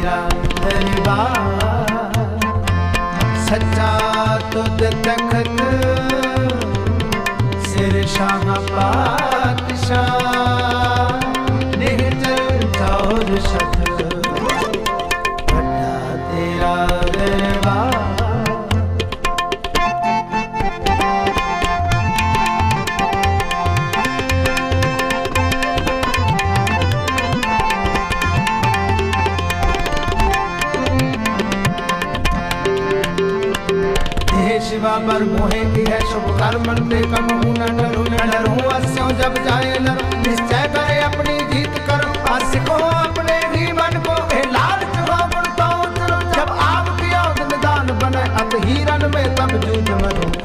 ਤੇਰਾ ਦਰਬਾਰ ਸੱਚਾ ਤੁਧ ਤਖਤ ਸਿਰ ਸ਼ਾਹ ਪਾਤਸ਼ਾਹ ਨਿਹਚਰ ਤੌਰ ਸ਼ਤਰ शिवा पर मोहे की है शुभ कर्म ते कम हूँ न डरू न डरू अस्यो जब जाए लर निश्चय करे अपनी जीत कर अस्य को अपने जीवन को हे लाल जब आप किया दान बने, अब हीरन में तब जूझ मरो।